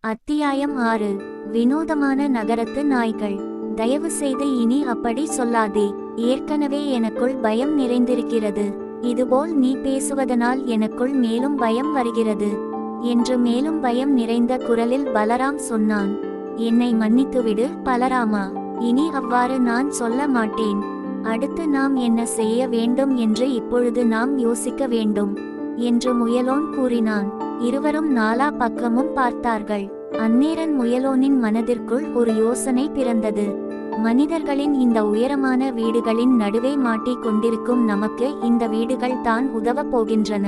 அத்தியாயம் ஆறு. வினோதமான நகரத்து நாய்கள். தயவு செய்து இனி அப்படி சொல்லாதே. ஏற்கனவே எனக்குள் பயம் நிறைந்திருக்கிறது. இதுபோல் நீ பேசுவதனால் எனக்குள் மேலும் பயம் வருகிறது. என்று மேலும் பயம் நிறைந்த குரலில் பலராம் சொன்னான். என்னை மன்னித்துவிடு பலராமா. இனி அவ்வாறு நான் சொல்ல மாட்டேன். அடுத்து நாம் என்ன செய்ய வேண்டும் என்று இப்பொழுது நாம் யோசிக்க வேண்டும். என்று முயலோன் கூறினான். இருவரும் நாலா பக்கமும் பார்த்தார்கள். அந்நேரன் முயலோனின் மனதிற்குள் ஒரு யோசனை பிறந்தது. மனிதர்களின் இந்த உயரமான வீடுகளின் நடுவே மாட்டிக் கொண்டிருக்கும் நமக்கு இந்த வீடுகள் தான் உதவப் போகின்றன.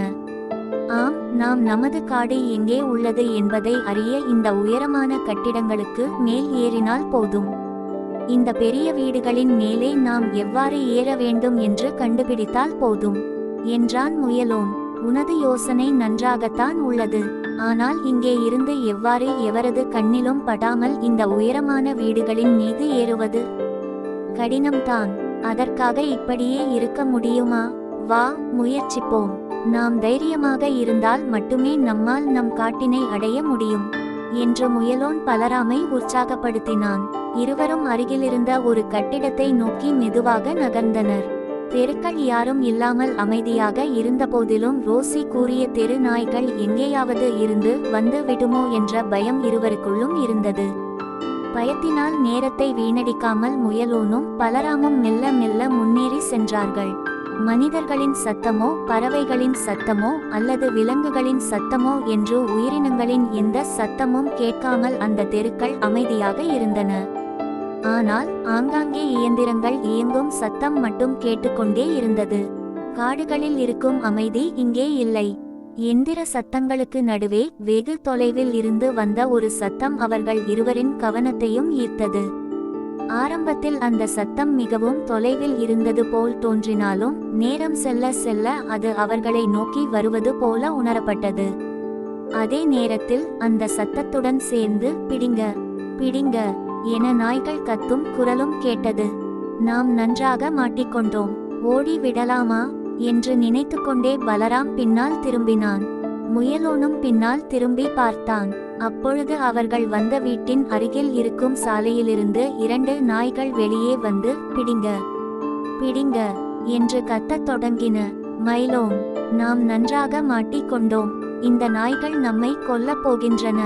ஆம் நாம் நமது காடு எங்கே உள்ளது என்பதை அறிய இந்த உயரமான கட்டிடங்களுக்கு மேல் ஏறினால் போதும். இந்த பெரிய வீடுகளின் மேலே நாம் எவ்வாறு ஏற வேண்டும் என்று கண்டுபிடித்தால் போதும் என்றான் முயலோன். உனது யோசனை நன்றாகத்தான் உள்ளது. ஆனால் இங்கே இருந்து எவ்வாறு எவரது கண்ணிலும் படாமல் இந்த உயரமான வீடுகளின் மீது ஏறுவது? கடினம்தான் அதற்காக இப்படியே இருக்க முடியுமா? வா முயற்சிப்போம். நாம் தைரியமாக இருந்தால் மட்டுமே நம்மால் நம் காட்டினை அடைய முடியும். என்று முயலோன் பலராமை உற்சாகப்படுத்தினான். இருவரும் அருகிலிருந்த ஒரு கட்டிடத்தை நோக்கி மெதுவாக நகர்ந்தனர். தெருக்கள் யாரும் இல்லாமல் அமைதியாக இருந்தபோதிலும் ரோசி கூறிய தெரு நாய்கள் எங்கேயாவது இருந்து வந்து விடுமோ என்ற பயம் இருவருக்குள்ளும் இருந்தது. பயத்தினால் நேரத்தை வீணடிக்காமல் முயலோனும் பலராமும் மெல்ல மெல்ல முன்னேறி சென்றார்கள். மனிதர்களின் சத்தமோ பறவைகளின் சத்தமோ அல்லது விலங்குகளின் சத்தமோ என்று உயிரினங்களின் எந்த சத்தமும் கேட்காமல் அந்த தெருக்கள் அமைதியாக இருந்தன. ஆனால் ஆங்காங்கே இயந்திரங்கள் இயங்கும் சத்தம் மட்டும் கேட்டுக்கொண்டே இருந்தது. காடுகளில் இருக்கும் அமைதி இங்கே இல்லை. எந்திர சத்தங்களுக்கு நடுவே வெகு தொலைவில் இருந்து வந்த ஒரு சத்தம் அவர்கள் இருவரின் கவனத்தையும் ஈர்த்தது. ஆரம்பத்தில் அந்த சத்தம் மிகவும் தொலைவில் இருந்தது போல் தோன்றினாலும் நேரம் செல்ல செல்ல அது அவர்களை நோக்கி வருவது போல உணரப்பட்டது. அதே நேரத்தில் அந்த சத்தத்துடன் சேர்ந்து பிடிங்க பிடிங்க என நாய்கள் கத்தும் குரலும் கேட்டது. நாம் நன்றாக மாட்டிக்கொண்டோம். ஓடி விடலாமா? என்று நினைத்துக்கொண்டே பலராம் பின்னால் திரும்பினான். முயலோனும் பின்னால் திரும்பி பார்த்தான். அப்பொழுது அவர்கள் வந்த வீட்டின் அருகில் இருக்கும் சாலையிலிருந்து இரண்டு நாய்கள் வெளியே வந்து பிடிங்க பிடிங்க என்று கத்தத் தொடங்கின. மைலோன் நாம் நன்றாக மாட்டிக்கொண்டோம். இந்த நாய்கள் நம்மை கொல்லப் போகின்றன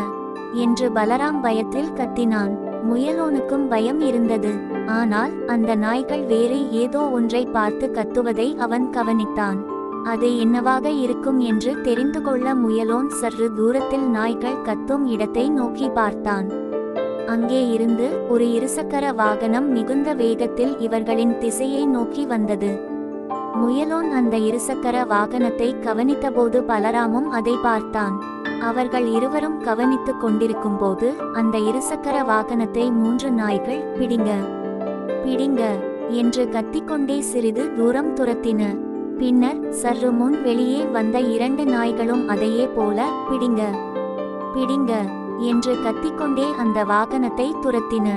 என்று பலராம் பயத்தில் கத்தினான். முயலோனுக்கும் பயம் இருந்தது. ஆனால் அந்த நாய்கள் வேறு ஏதோ ஒன்றை பார்த்து கத்துவதை அவன் கவனித்தான். அது என்னவாக இருக்கும் என்று தெரிந்து கொள்ள முயலோன் சற்று தூரத்தில் நாய்கள் கத்தும் இடத்தை நோக்கி பார்த்தான். அங்கே இருந்து ஒரு இருசக்கர வாகனம் மிகுந்த வேகத்தில் இவர்களின் திசையை நோக்கி வந்தது. முயலோன் அந்த இருசக்கர வாகனத்தை கவனித்தபோது பலராமும் அதை பார்த்தான். அவர்கள் இருவரும் கவனித்துக் கொண்டிருக்கும் போது அந்த இருசக்கர வாகனத்தை மூன்று நாய்கள் பிடிங்க பிடிங்க என்று கத்திக்கொண்டே சிறிது தூரம் துரத்தின. பின்னர் சற்று முன் வெளியே வந்த இரண்டு நாய்களும் அதையே போல பிடிங்க பிடிங்க என்று கத்திக்கொண்டே அந்த வாகனத்தை துரத்தின.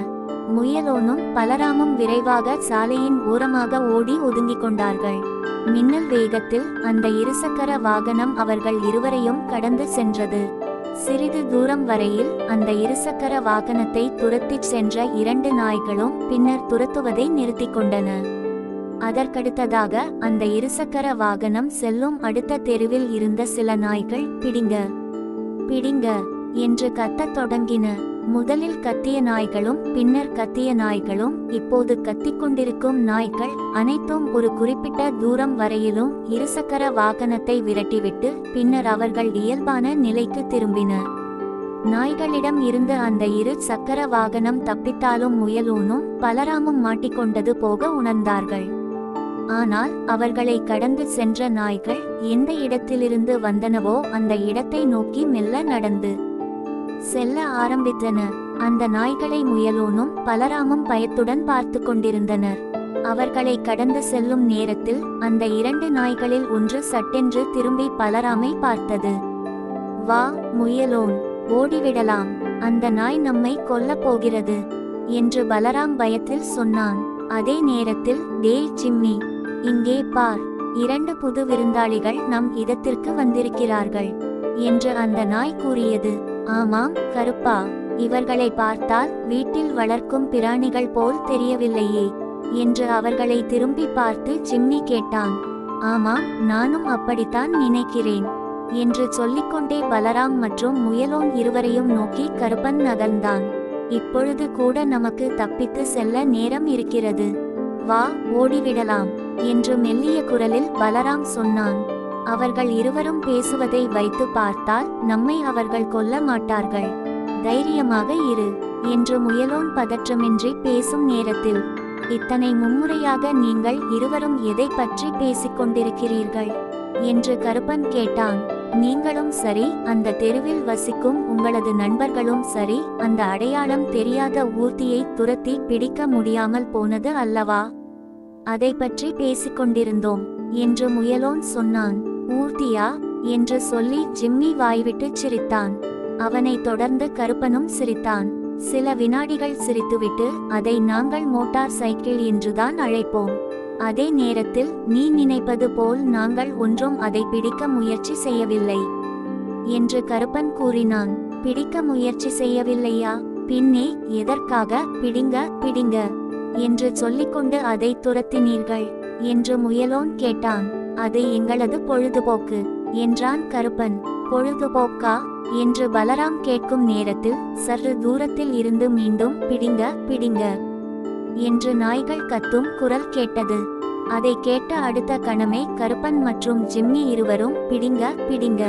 முயலோனும் பலராமும் விரைவாக சாலையின் ஓரமாக ஓடி ஒதுங்கிக் கொண்டார்கள். மின்னல் வேகத்தில் அந்த இருசக்கர வாகனம் அவர்கள் இருவரையும் கடந்து சென்றது. சிறிது தூரம் வரையில் அந்த இருசக்கர வாகனத்தை துரத்திச் சென்ற இரண்டு நாய்களும் பின்னர் துரத்துவதை நிறுத்திக் கொண்டன. அதற்கடுத்ததாக அந்த இருசக்கர வாகனம் செல்லும் அடுத்த தெருவில் இருந்த சில நாய்கள் பிடிங்க பிடிங்க என்று கத்தத் தொடங்கின. முதலில் கத்திய நாய்களும் பின்னர் கத்திய நாய்களும் இப்போது கத்திக்கொண்டிருக்கும் நாய்கள் அனைத்தும் ஒரு குறிப்பிட்ட தூரம் வரையிலும் இருசக்கர வாகனத்தை விரட்டிவிட்டு பின்னர் அவர்கள் இயல்பான நிலைக்கு திரும்பின. நாய்களிடம் இருந்து அந்த இரு சக்கர வாகனம் தப்பித்தாலும் முயலூனும் பலராமும் மாட்டிக்கொண்டது போக உணர்ந்தார்கள். ஆனால் அவர்களை கடந்து சென்ற நாய்கள் எந்த இடத்திலிருந்து வந்தனவோ அந்த இடத்தை நோக்கி மெல்ல நடந்து செல்ல ஆரம்பித்தன. அந்த நாய்களை முயலோனும் பலராமும் பயத்துடன் பார்த்து கொண்டிருந்தனர். அவர்களை கடந்து செல்லும் நேரத்தில் அந்த இரண்டு நாய்களில் ஒன்று சட்டென்று திரும்பி பலராமை பார்த்தது. வா முயலோன் ஓடிவிடலாம். அந்த நாய் நம்மை கொல்லப் போகிறது என்று பலராம் பயத்தில் சொன்னான். அதே நேரத்தில் டேய் சிம்மி இங்கே பார். இரண்டு புது விருந்தாளிகள் நம் இடத்திற்கு வந்திருக்கிறார்கள் என்று அந்த நாய் கூறியது. ஆமாம் கருப்பா. இவர்களை பார்த்தால் வீட்டில் வளர்க்கும் பிராணிகள் போல் தெரியவில்லையே என்று அவர்களை திரும்பி பார்த்து ஜிம்மி கேட்டான். ஆமாம் நானும் அப்படித்தான் நினைக்கிறேன் என்று சொல்லிக்கொண்டே பலராம் மற்றும் முயலோன் இருவரையும் நோக்கி கருப்பன் நகர்ந்தான். இப்பொழுது கூட நமக்கு தப்பித்து செல்ல நேரம் இருக்கிறது. வா ஓடிவிடலாம் என்று மெல்லிய குரலில் பலராம் சொன்னான். அவர்கள் இருவரும் பேசுவதை வைத்து பார்த்தால் நம்மை அவர்கள் கொல்ல மாட்டார்கள். தைரியமாக இரு என்று முயலோன் பதற்றமின்றி பேசும் நேரத்தில் இத்தனை மும்முறையாக நீங்கள் இருவரும் எதை பற்றி பேசிக்கொண்டிருக்கிறீர்கள்? என்று கருப்பன் கேட்டான். நீங்களும் சரி அந்த தெருவில் வசிக்கும் உங்களது நண்பர்களும் சரி அந்த அடையாளம் தெரியாத ஊர்த்தியை துரத்தி பிடிக்க முடியாமல் போனது அல்லவா? அதை பற்றி பேசிக்கொண்டிருந்தோம் என்று முயலோன் சொன்னான். ஊர்த்தியா? என்று சொல்லி ஜிம்மி வாய்விட்டுச் சிரித்தான். அவனை தொடர்ந்து கருப்பனும் சிரித்தான். சில வினாடிகள் சிரித்துவிட்டு அதை நாங்கள் மோட்டார் சைக்கிள் என்றுதான் அழைப்போம். அதே நேரத்தில் நீ நினைப்பது போல் நாங்கள் ஒன்றும் அதை பிடிக்க முயற்சி செய்யவில்லை என்று கருப்பன் கூறினான். பிடிக்க முயற்சி செய்யவில்லையா? பின்னே எதற்காக? பிடிங்க பிடிங்க என்று சொல்லிக்கொண்டு அதை துரத்தினீர்கள் என்று முயலோன் கேட்டான். அது எங்களது பொழுதுபோக்கு என்றான் கருப்பன். பொழுதுபோக்கா? என்று பலராம் கேட்கும் நேரத்தில் சற்று தூரத்தில் இருந்து மீண்டும் பிடிங்க பிடிங்க என்று நாய்கள் கத்தும் குரல் கேட்டது. அதை கேட்ட அடுத்த கணமே கருப்பன் மற்றும் ஜிம்மி இருவரும் பிடிங்க பிடிங்க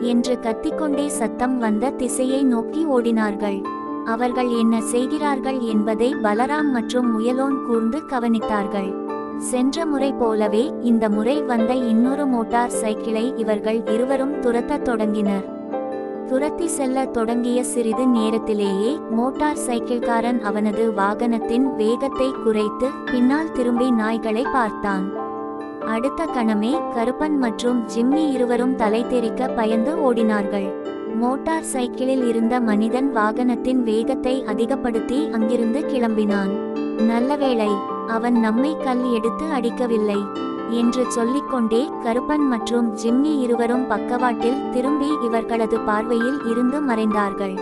என்று கத்திக்கொண்டே சத்தம் வந்த திசையை நோக்கி ஓடினார்கள். அவர்கள் என்ன செய்கிறார்கள் என்பதை பலராம் மற்றும் முயலோன் கூர்ந்து கவனித்தார்கள். சென்ற முறை போலவே இந்த முறை வந்த இன்னொரு மோட்டார் சைக்கிளை இவர்கள் இருவரும் துரத்தத் தொடங்கினர். துரத்தி செல்ல தொடங்கிய சிறிது நேரத்திலேயே மோட்டார் சைக்கிள்காரன் அவனது வாகனத்தின் வேகத்தை குறைத்து பின்னால் திரும்பி நாய்களை பார்த்தான். அடுத்த கணமே கருப்பன் மற்றும் ஜிம்மி இருவரும் தலை தெரிக்க பயந்து ஓடினார்கள். மோட்டார் சைக்கிளில் இருந்த மனிதன் வாகனத்தின் வேகத்தை அதிகப்படுத்தி அங்கிருந்து கிளம்பினான். நல்லவேளை அவன் நம்மை கல் எடுத்து அடிக்கவில்லை என்று சொல்லிக்கொண்டே கருப்பன் மற்றும் ஜிம்மி இருவரும் பக்கவாட்டில் திரும்பி இவர்களது பார்வையில் இருந்து மறைந்தார்கள்.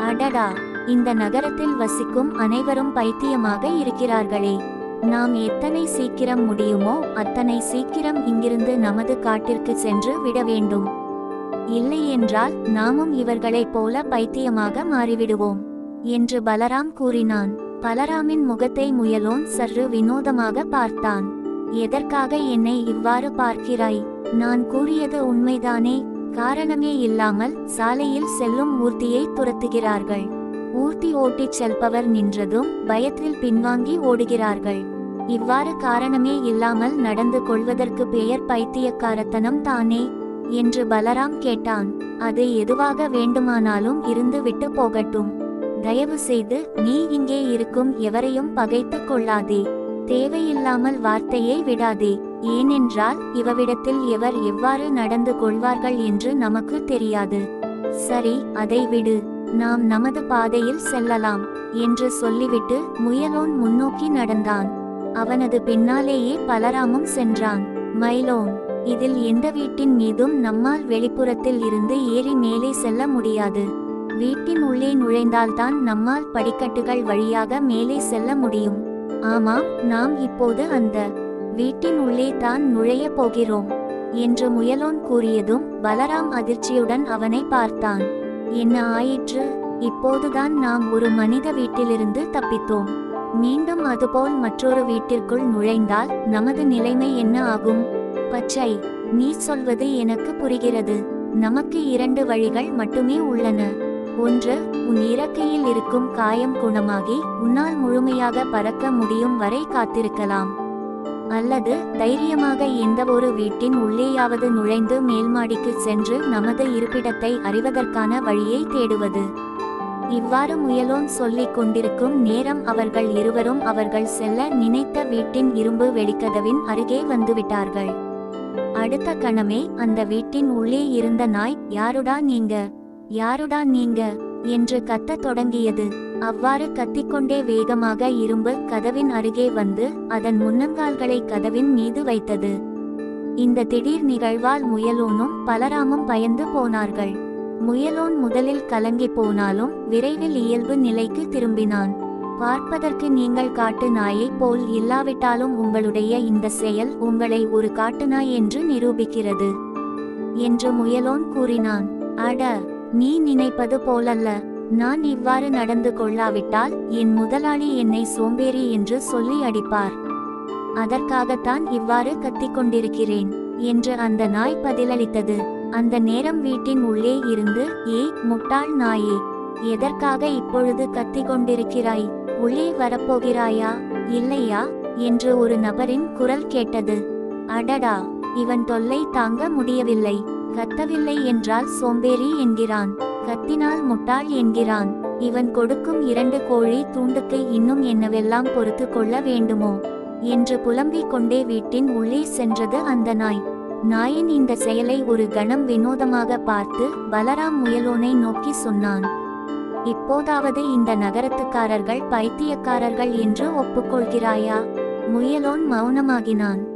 அடடா இந்த நகரத்தில் வசிக்கும் அனைவரும் பைத்தியமாக இருக்கிறார்களே. நாம் எத்தனை சீக்கிரம் முடியுமோ அத்தனை சீக்கிரம் இங்கிருந்து நமது காட்டிற்கு சென்று விட வேண்டும். இல்லையென்றால் நாமும் இவர்களைப் போல பைத்தியமாக மாறிவிடுவோம் என்று பலராம் கூறினான். பலராமின் முகத்தை முயலோன் சற்று வினோதமாக பார்த்தான். எதற்காக என்னை இவ்வாறு பார்க்கிறாய்? நான் கூறியது உண்மைதானே? காரணமே இல்லாமல் சாலையில் செல்லும் ஊர்த்தியை துரத்துகிறார்கள். ஊர்த்தி ஓட்டிச் செல்பவர் நின்றதும் பயத்தில் பின்வாங்கி ஓடுகிறார்கள். இவ்வாறு காரணமே இல்லாமல் நடந்து கொள்வதற்கு பெயர் பைத்தியக்காரத்தனம் தானே என்று பலராம் கேட்டான். அது எதுவாக வேண்டுமானாலும் இருந்து விட்டு போகட்டும். தயவு செய்து நீ இங்கே இருக்கும் எவரையும் பகைத்து கொள்ளாதே. தேவையில்லாமல் வார்த்தையை விடாதே. ஏனென்றால் இவவிடத்தில் எவர் எவ்வாறு நடந்து கொள்வார்கள் என்று நமக்கு தெரியாது. சரி அதை விடு. நாம் நமது பாதையில் செல்லலாம் என்று சொல்லிவிட்டு முயலோன் முன்னோக்கி நடந்தான். அவனது பின்னாலேயே பலராமும் சென்றான். மைலோன் இதில் எந்த வீட்டின் மீதும் நம்மால் வெளிப்புறத்தில் இருந்து ஏறி மேலே செல்ல முடியாது. வீட்டின் உள்ளே நுழைந்தால்தான் நம்மால் படிக்கட்டுகள் வழியாக மேலே செல்ல முடியும். ஆமாம் நாம் இப்போது அந்த வீட்டின் உள்ளே தான் நுழைய போகிறோம் என்று முயலோன் கூறியதும் பலராம் அதிர்ச்சியுடன் அவனை பார்த்தான். என்ன ஆயிற்று? இப்போதுதான் நாம் ஒரு மனித வீட்டிலிருந்து தப்பித்தோம். மீண்டும் அதுபோல் மற்றொரு வீட்டிற்குள் நுழைந்தால் நமது நிலைமை என்ன ஆகும்? பச்சை நீ சொல்வது எனக்கு புரிகிறது. நமக்கு இரண்டு வழிகள் மட்டுமே உள்ளன. ஒன்று உன் இறக்கையில் இருக்கும் காயம் குணமாகி உன்னால் முழுமையாக பறக்க முடியும் வரை காத்திருக்கலாம். அல்லது தைரியமாக எந்த ஒரு வீட்டின் உள்ளேயாவது நுழைந்து மேல்மாடிக்கு சென்று நமது இருப்பிடத்தை அறிவதற்கான வழியை தேடுவது. இவ்வாறு முயலோன் சொல்லிக் கொண்டிருக்கும் நேரம் அவர்கள் இருவரும் அவர்கள் செல்ல நினைத்த வீட்டின் இரும்பு வெடிக்கதவின் அருகே வந்துவிட்டார்கள். அடுத்த கணமே அந்த வீட்டின் உள்ளே இருந்த நாய் யாருடா நீங்க? யாருடா நீங்க? என்று கத்தத் தொடங்கியது. அவ்வாறு கத்திக்கொண்டே வேகமாக இரும்பு கதவின் அருகே வந்து அதன் முன்னங்கால்களை கதவின் மீது வைத்தது. இந்த திடீர் நிகழ்வால் முயலோனும் பலராமும் பயந்து போனார்கள். முயலோன் முதலில் கலங்கி போனாலும் விரைவில் இயல்பு நிலைக்கு திரும்பினான். பார்ப்பதற்கு நீங்கள் காட்டு நாயைப் போல் இல்லாவிட்டாலும் உங்களுடைய இந்த செயல் உங்களை ஒரு காட்டு நாய் என்று நிரூபிக்கிறது. என்று முயலோன் கூறினான். அட நீ நினைப்பது போலல்ல. நான் இவ்வாறு நடந்து கொள்ளாவிட்டால் என் முதலாளி என்னை சோம்பேறி என்று சொல்லி அடிப்பார். அதற்காகத்தான் இவ்வாறு கத்திக் கொண்டிருக்கிறேன் என்று அந்த நாய் பதிலளித்தது. அந்த நேரம் வீட்டின் உள்ளே இருந்து ஏ முட்டாள் நாயே எதற்காக இப்பொழுது கத்திக் கொண்டிருக்கிறாய்? உள்ளே வரப்போகிறாயா? இல்லையா? என்று ஒரு நபரின் குரல் கேட்டது. அடடா இவன் தொல்லை தாங்க முடியவில்லை. கத்தவில்லை என்றால் சோம்பேறி என்கிறான். கத்தினால் முட்டாள் என்கிறான். இவன் கொடுக்கும் இரண்டு கோழி தூண்டுக்கு இன்னும் என்னவெல்லாம் பொறுத்து கொள்ள வேண்டுமோ? என்று புலம்பிக் கொண்டே வீட்டின் உள்ளே சென்றது அந்த நாய். நாயின் இந்த செயலை ஒரு கணம் வினோதமாக பார்த்து பலராம் முயலோனை நோக்கி சொன்னான். இப்போதாவது இந்த நகரத்துக்காரர்கள் பைத்தியக்காரர்கள் என்று ஒப்புக்கொள்கிறாயா? முயலோன் மௌனமாகினான்.